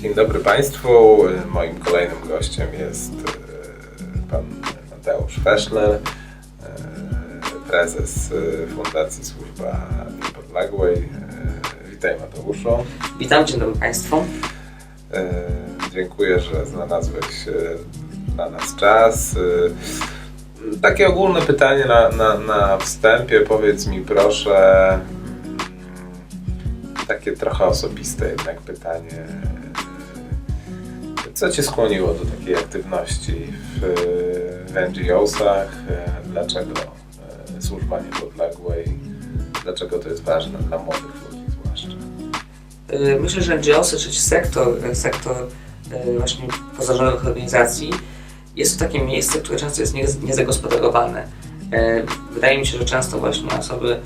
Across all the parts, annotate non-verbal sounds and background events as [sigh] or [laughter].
Dzień dobry Państwu. Moim kolejnym gościem jest e, pan Mateusz Feszler, e, prezes e, Fundacji Służba Niepodległej. Witaj Mateuszu. Witam, dzień dobry Państwu. Dziękuję, że znalazłeś dla nas czas. Takie ogólne pytanie na, na, na wstępie. Powiedz mi proszę, mm, takie trochę osobiste jednak pytanie. Co Cię skłoniło do takiej aktywności w, w NGO-sach? E, Dlaczego e, służba niepodległej? Dlaczego to jest ważne dla młodych ludzi zwłaszcza? Y, Myślę, że NGOsy, czyli sektor, sektor y, właśnie pozarządowych organizacji jest to takie miejsce, które często jest nie- niezagospodarowane. Wydaje mi się, że często właśnie osoby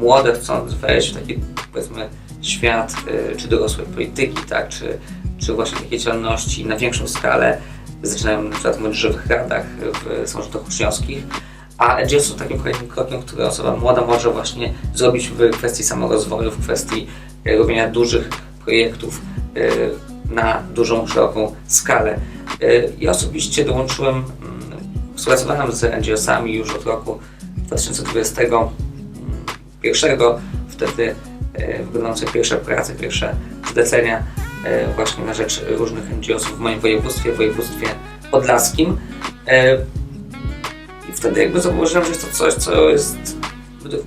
młode chcąc wejść w taki powiedzmy świat czy dorosłej polityki, tak, czy, czy właśnie takiej działalności na większą skalę zaczynają na przykład w młodzieżowych radach w samorządach uczniowskich, a NGO są takim kolejnym krokiem, który osoba młoda może właśnie zrobić w kwestii samorozwoju, w kwestii e, robienia dużych projektów e, na dużą, szeroką skalę. E, Ja osobiście dołączyłem, mm, współpracowałem z NGO-sami już od roku 2021, wtedy e, sobie pierwsze prace, pierwsze zlecenia właśnie na rzecz różnych NGO-sów w moim województwie, w województwie podlaskim. E, i wtedy jakby zauważyłem, że jest to coś, co jest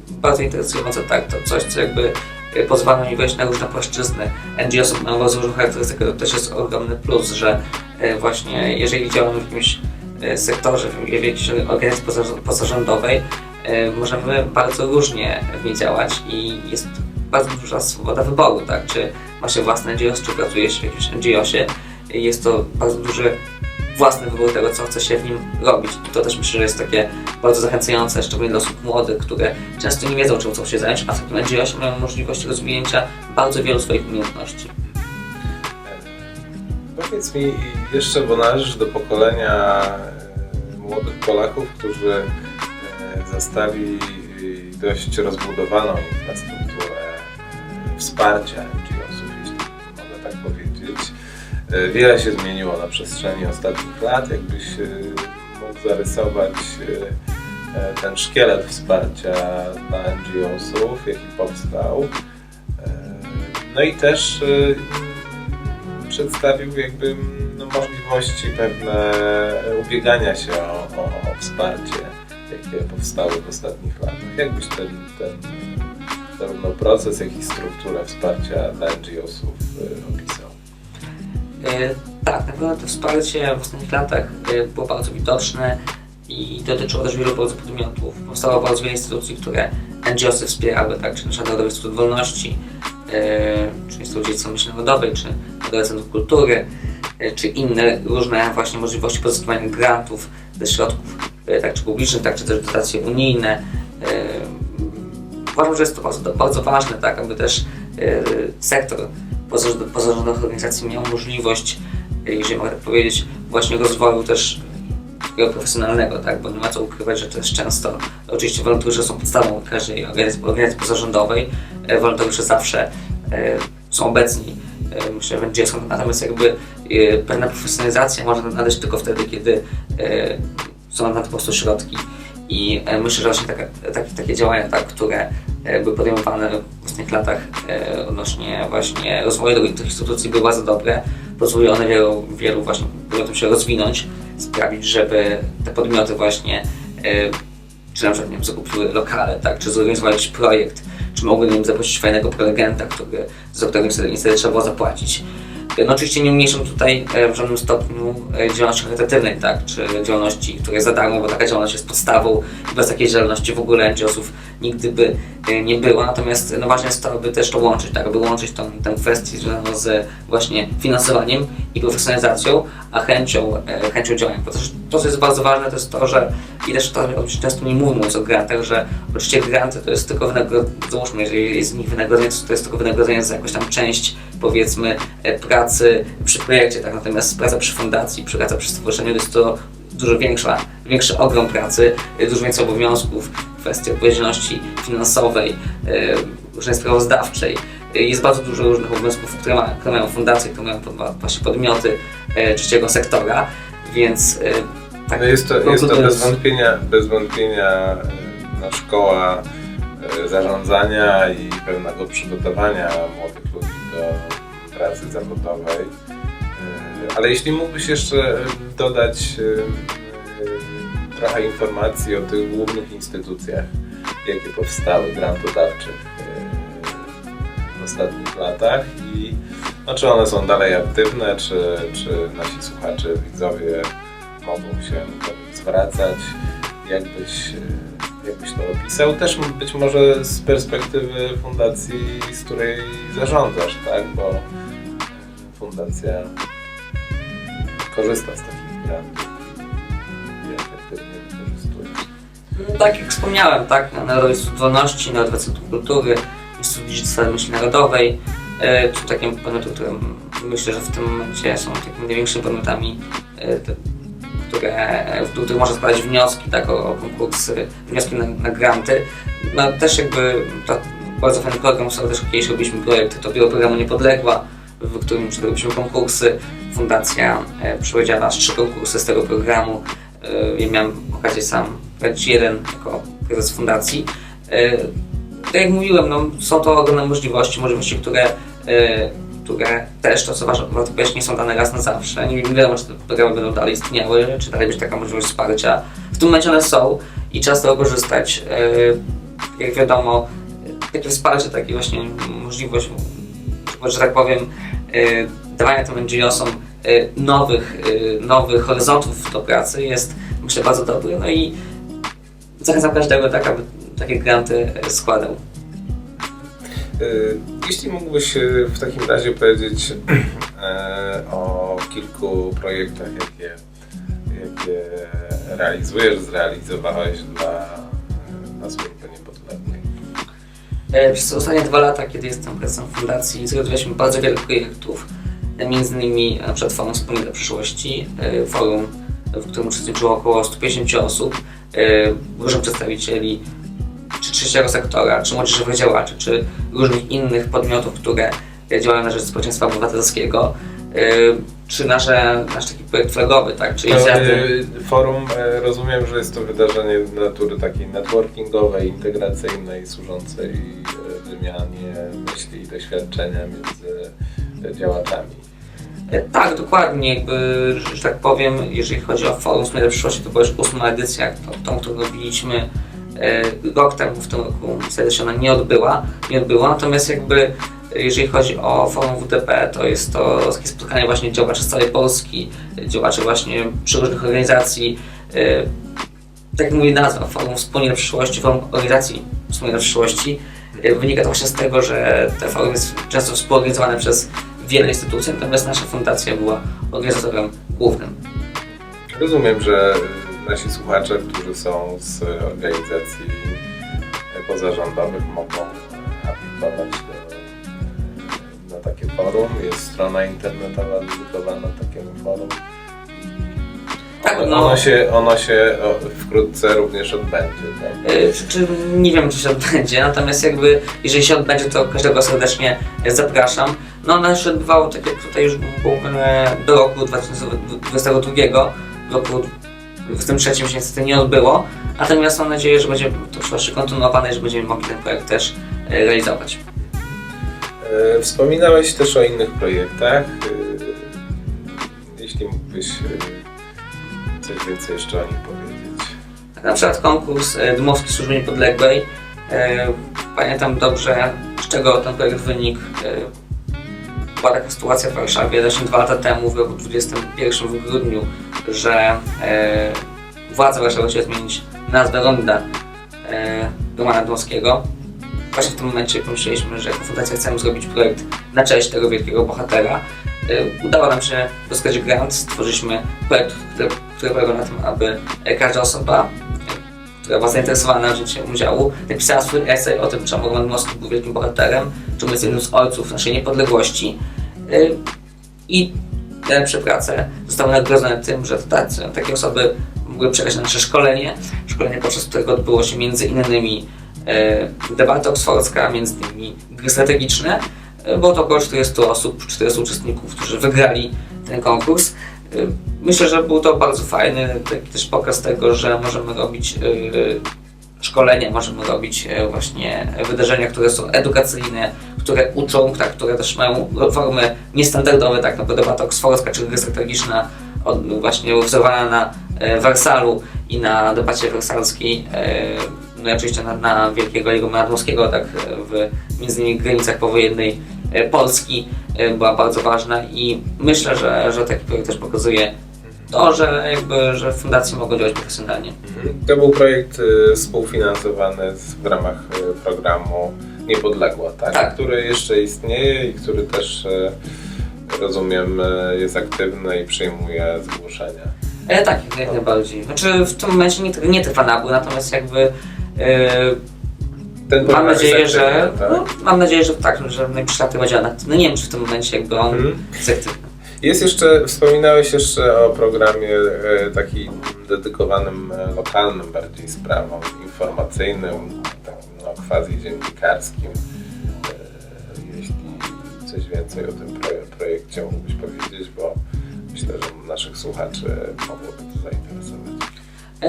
bardzo interesujące, tak, to coś, co jakby e, pozwala mi wejść na różne płaszczyzny. NGO mają bardzo charakterystykę, to też jest ogromny plus, że e, właśnie jeżeli działamy w jakimś e, sektorze, w jakiejś organizacji pozarząd- pozarządowej, e, możemy bardzo różnie w niej działać i jest bardzo duża swoboda wyboru, tak, czy ma się własne NGO, czy pracuje się w jakimś NGO-sie. Jest to bardzo duży własny wybór tego, co chce się w nim robić. I to też myślę, że jest takie bardzo zachęcające, szczególnie dla osób młodych, które często nie wiedzą, czym chcą się zająć, a w takim NGO mają możliwość rozwinięcia bardzo wielu swoich umiejętności. Powiedz mi jeszcze, bo należysz do pokolenia e, młodych Polaków, którzy e, zastali dość rozbudowaną infrastrukturę e, wsparcia Wiele się zmieniło na przestrzeni ostatnich lat. Jakbyś e, mógł zarysować e, e, ten szkielet wsparcia dla NGO-sów, jaki powstał. E, No i też e, przedstawił jakby no, możliwości pewne ubiegania się o, o, o wsparcie, jakie powstały w ostatnich latach. Jakbyś ten, ten zarówno proces, jak i strukturę wsparcia dla NGO-sów opisał? E, tak, na pewno to wsparcie w ostatnich latach e, było bardzo widoczne i dotyczyło też wielu bardzo podmiotów. Powstało bardzo wiele instytucji, które NGOsy wspierały, tak, czy na przykład Narodowy Instytut Wolności, e, czy Instytut Dziedzictwa Narodowej, czy Narodowe Centrum Kultury, czy inne różne właśnie możliwości pozyskiwania grantów ze środków tak, czy publicznych, tak, czy też dotacje unijne. Uważam, że jest to bardzo, bardzo ważne, tak, aby też sektor pozarządowych organizacji miał możliwość, e, jeżeli mogę tak powiedzieć, właśnie rozwoju też takiego profesjonalnego, tak, bo nie ma co ukrywać, że też często, oczywiście wolontariusze są podstawą każdej organizacji, pozarządowej, e, wolontariusze zawsze e, są obecni, myślę, że NGO są, natomiast jakby pewna profesjonalizacja może nadejść tylko wtedy, kiedy są na to po prostu środki. I myślę, że właśnie takie, takie działania, tak, które były podejmowane w ostatnich latach e, odnośnie właśnie rozwoju tych instytucji były bardzo dobre. Pozwoliły one wielu, wielu właśnie podmiotom się rozwinąć, sprawić, żeby te podmioty właśnie e, czy na przykład nie wiem, zakupiły lokale, tak, czy zorganizowały jakiś projekt, czy mogły wiem, zaprosić fajnego prelegenta, który, za którego niestety, niestety trzeba było zapłacić. No oczywiście nie umniejszą tutaj e, w żadnym stopniu e, działalności charytatywnej, tak, czy działalności, która jest za darmo, bo taka działalność jest podstawą i bez takiej działalności w ogóle NGO-sów nigdy by e, nie było. Natomiast no ważne jest to, aby też to łączyć, tak, aby łączyć tą, tę kwestię związaną z właśnie finansowaniem i profesjonalizacją, a chęcią, e, chęcią działania. Bo też to, co jest bardzo ważne, to jest to, że i też to często nie mówiąc o grantach, że oczywiście granty to jest tylko wynagrodzenie, załóżmy, jeżeli jest z nich wynagrodzenie, to jest tylko wynagrodzenie za jakąś tam część, powiedzmy, e, pracy przy projekcie, tak, natomiast praca przy fundacji, praca przy stowarzyszeniu jest to dużo większa, większy ogrom pracy, e, dużo więcej obowiązków, kwestii odpowiedzialności finansowej, e, różnej sprawozdawczej, jest bardzo dużo różnych obowiązków, które, ma, które mają fundacje, które mają właśnie podmioty trzeciego sektora, więc e, tak No jest, to, jest to bez wątpienia, bez wątpienia e, no, szkoła e, zarządzania i pewnego przygotowania młodych ludzi do pracy zawodowej. Ale jeśli mógłbyś jeszcze dodać trochę informacji o tych głównych instytucjach, jakie powstały grantodawczych w ostatnich latach i no, czy one są dalej aktywne, czy, czy nasi słuchacze, widzowie mogą się do nich zwracać, jakbyś, jakbyś to opisał. Też być może z perspektywy fundacji, z której zarządzasz, tak? Bo fundacja korzysta z takich grantów i efektywnie wykorzystuje. No, Tak jak wspomniałem, tak, Narodowy Instytut Wolności, Narodowe Centrum Kultury, Instytut Dziedzictwa Myśli Narodowej, e, to takie podmioty, które myślę, że w tym momencie są takimi największymi podmiotami, e, które, w których można składać wnioski, tak, o, konkursy, wnioski na, na granty. No, też jakby to bardzo fajny program, sobie też kiedyś robiliśmy projekt, to biuro programu Niepodległa, w którym robiliśmy konkursy. Fundacja e, przeprowadziła trzy konkursy z tego programu. E, ja miałem okazję sam prowadzić jeden jako prezes fundacji. E, tak jak mówiłem, no, są to ogromne możliwości, możliwości, które, e, które też, to co warto powiedzieć, nie są dane raz na zawsze. Nie, nie wiadomo, czy te programy będą dalej istniały, czy dalej będzie taka możliwość wsparcia. W tym momencie one są i trzeba z tego korzystać. E, jak wiadomo, takie wsparcie, takie właśnie możliwość, że tak powiem, e, dawania tym NGO-som nowych, nowych horyzontów do pracy jest myślę bardzo dobry. No i zachęcam każdego tak, aby takie granty e, składał. Y, Jeśli mógłbyś y, w takim razie powiedzieć [clears throat] e, o kilku projektach, jakie, jakie realizujesz, zrealizowałeś dla, dla służby niepodległej. E, Przez ostatnie dwa lata, kiedy jestem prezesem fundacji, zrealizowaliśmy bardzo wiele projektów, e, między innymi na przykład Forum Wspólnie dla Przyszłości, e, forum, w którym uczestniczyło około 150 osób, e, różnych przedstawicieli czy trzeciego sektora, czy młodzieżowych działaczy, czy różnych innych podmiotów, które działają na rzecz społeczeństwa obywatelskiego, e, czy nasze, nasz taki projekt flagowy, tak, czy No, y, Forum, e, rozumiem, że jest to wydarzenie natury takiej networkingowej, integracyjnej, służącej e, wymianie myśli i doświadczenia między e, działaczami. Tak, dokładnie. Jakby, że, tak powiem, jeżeli chodzi o Forum Wspólnej Przyszłości, to była już ósma edycja, tą, którą robiliśmy rok temu, w tym roku się ona nie odbyła, nie odbyła. Natomiast jakby e, jeżeli chodzi o Forum WTP, to jest to takie spotkanie właśnie działaczy z całej Polski, e, działaczy właśnie przeróżnych organizacji. E, tak jak mówi nazwa, Forum Wspólnie dla Przyszłości, Forum Organizacji Wspólnie dla Przyszłości, e, wynika to właśnie z tego, że te forum jest często współorganizowane przez wiele instytucji, natomiast nasza fundacja była organizatorem głównym. Rozumiem, że nasi słuchacze, którzy są z organizacji e, pozarządowych, mogą e, aplikować do, na takie forum. Jest strona internetowa dedykowana takiemu forum. Tak, Ono, no. ono się, ono się wkrótce również odbędzie. Tak? E, Czy nie wiem, czy się odbędzie, natomiast jakby jeżeli się odbędzie, to każdego serdecznie e, zapraszam. No ono się odbywało, tak jak tutaj już było mówione, do roku 2022. W roku 2023 się niestety nie odbyło, natomiast mam nadzieję, że będzie to przyszłości kontynuowane i że będziemy mogli ten projekt też e, realizować. E, Wspominałeś też o innych projektach. E, Jeśli mógłbyś coś więcej jeszcze o nich powiedzieć. Na przykład konkurs Dmowskiej Służby Niepodległej. Pamiętam dobrze, z czego ten projekt wynikł. Była taka sytuacja w Warszawie właśnie dwa lata temu, w roku 2021 w grudniu, że e, władze Warszawy chciały zmienić nazwę ronda e, Romana Dmowskiego. Właśnie w tym momencie pomyśleliśmy, że jako fundacja chcemy zrobić projekt na cześć tego wielkiego bohatera. E, Udało nam się dostać grant, stworzyliśmy projekt, który, który polegał na tym, aby każda osoba, która była zainteresowana wzięciem udziału, napisała swój esej o tym, czemu Roman Dmowski był wielkim bohaterem, czemu jest jednym z ojców naszej niepodległości. E, I najlepsze prace zostały nagrodzone tym, że tacy, takie osoby mogły przejść na nasze szkolenie, szkolenie podczas którego odbyło się między innymi e, debata oksfordzka, między innymi gry strategiczne. E, Było to około 40 osób, 40 uczestników, którzy wygrali ten konkurs. E, Myślę, że był to bardzo fajny taki też pokaz tego, że możemy robić e, szkolenia, możemy robić e, właśnie wydarzenia, które są edukacyjne, które uczą, tak, które też mają formy niestandardowe, tak, bo debata oksfordzka czy gry strategiczna od, właśnie wzorowana na e, Wersalu i na debacie wersalskiej, e, no i oczywiście na, na Wielkiego Jego Nadmorskiego, tak, e, w między innymi granicach powojennej e, Polski e, była bardzo ważna i myślę, że, że taki projekt też pokazuje to, że jakby, że fundacje mogą działać profesjonalnie. Mhm. To był projekt y, współfinansowany z- w ramach y, programu Niepodległa, tak? Tak. który jeszcze istnieje i który też y, rozumiem y, jest aktywny i przyjmuje zgłoszenia. E, tak, jak, jak najbardziej. Znaczy w tym momencie nie, nie trwa nabór, natomiast jakby e, Ten mam program jest nadzieję, że aktywny, tak? no, mam nadzieję, że tak, że w najbliższych latach będzie on aktywny. Nie wiem, czy w tym momencie jakby on Mhm. jest aktywny. Jest jeszcze, wspominałeś jeszcze o programie e, takim dedykowanym e, lokalnym bardziej sprawom, informacyjnym, takim no, quasi dziennikarskim. E, Jeśli coś więcej o tym proje- projekcie mógłbyś powiedzieć, bo myślę, że naszych słuchaczy mogłoby to zainteresować.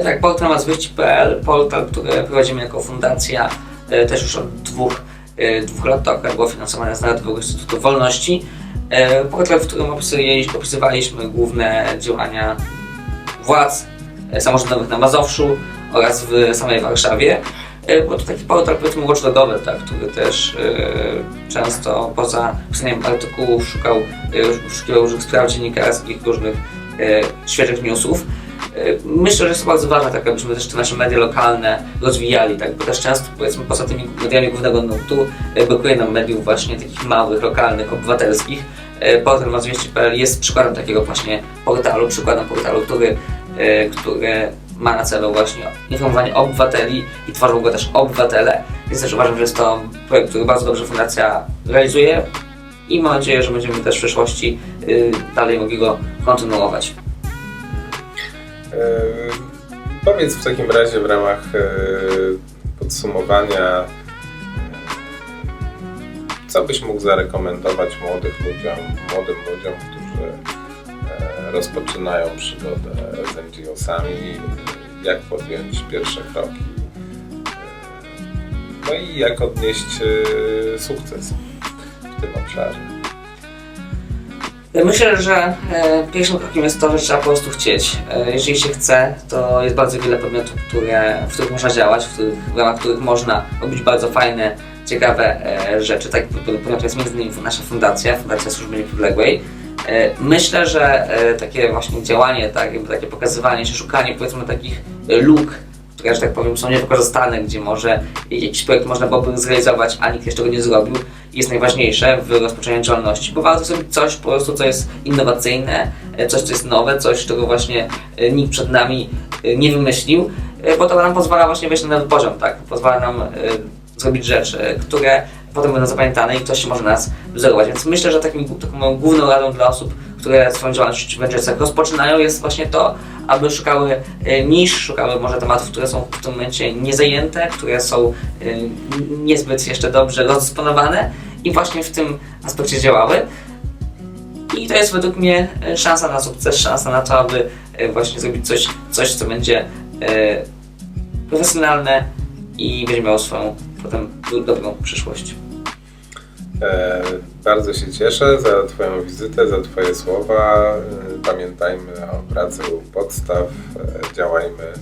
Tak, portal mazwieści.pl, portal, który prowadzimy jako fundacja też już od dwóch, dwóch lat, to akurat było finansowane z Narodowego Instytutu Wolności. E, portal, w którym opisywaliśmy główne działania władz e, samorządowych na Mazowszu oraz w samej Warszawie. E, Był to taki portal powiedzmy watchdogowy, tak, który też e, często poza pisaniem artykułów szukał, e, szukał różnych spraw dziennikarskich, różnych e, świeżych newsów. E, Myślę, że jest bardzo ważne, tak abyśmy też te nasze media lokalne rozwijali, tak, bo też często powiedzmy poza tymi mediami głównego nurtu e, brakuje nam mediów właśnie takich małych, lokalnych, obywatelskich. E, Portal Mazwieści.pl jest przykładem takiego właśnie portalu, przykładem portalu, który, który ma na celu właśnie informowanie obywateli i tworzą go też obywatele, więc też uważam, że jest to projekt, który bardzo dobrze Fundacja realizuje i mam nadzieję, że będziemy też w przyszłości y, dalej mogli go kontynuować. E, Powiedz w takim razie w ramach e, podsumowania, e, co byś mógł zarekomendować młodych ludziom, młodym ludziom, którzy e, rozpoczynają przygodę z NGO-sami, jak podjąć pierwsze kroki, e, no i jak odnieść e, sukces w tym obszarze. Myślę, że e, pierwszym krokiem jest to, że trzeba po prostu chcieć. E, jeżeli się chce, to jest bardzo wiele podmiotów, które, w których można działać, w, których, w ramach których można robić bardzo fajne, ciekawe e, rzeczy. Tak podmiotem jest między innymi nasza fundacja, Fundacja Służby Niepodległej. E, myślę, że e, takie właśnie działanie, tak, takie pokazywanie się, szukanie powiedzmy takich e, luk, które, że tak powiem, są niewykorzystane, gdzie może jakiś projekt można byłoby zrealizować, a nikt jeszcze go nie zrobił, jest najważniejsze w rozpoczęciu działalności, bo warto zrobić coś po prostu, co jest innowacyjne, e, coś, co jest nowe, coś, czego właśnie e, nikt przed nami e, nie wymyślił, bo to nam pozwala właśnie wejść na nowy poziom, tak? Pozwala nam zrobić rzeczy, które potem będą zapamiętane i ktoś może nas wzorować. Więc myślę, że takim, taką główną radą dla osób, które swoją działalność w Venturesach rozpoczynają, jest właśnie to, aby szukały nisz, szukały może tematów, które są w tym momencie niezajęte, które są niezbyt jeszcze dobrze rozdysponowane i właśnie w tym aspekcie działały. I to jest według mnie e, szansa na sukces, szansa na to, aby e, właśnie zrobić coś, coś co będzie e, profesjonalne i będzie miało swoją potem do- dobrą przyszłość. E, Bardzo się cieszę za Twoją wizytę, za Twoje słowa. Pamiętajmy o pracy u podstaw, działajmy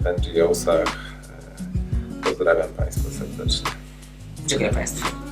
w NGO-sach. Pozdrawiam Państwa serdecznie. Dziękuję Państwu.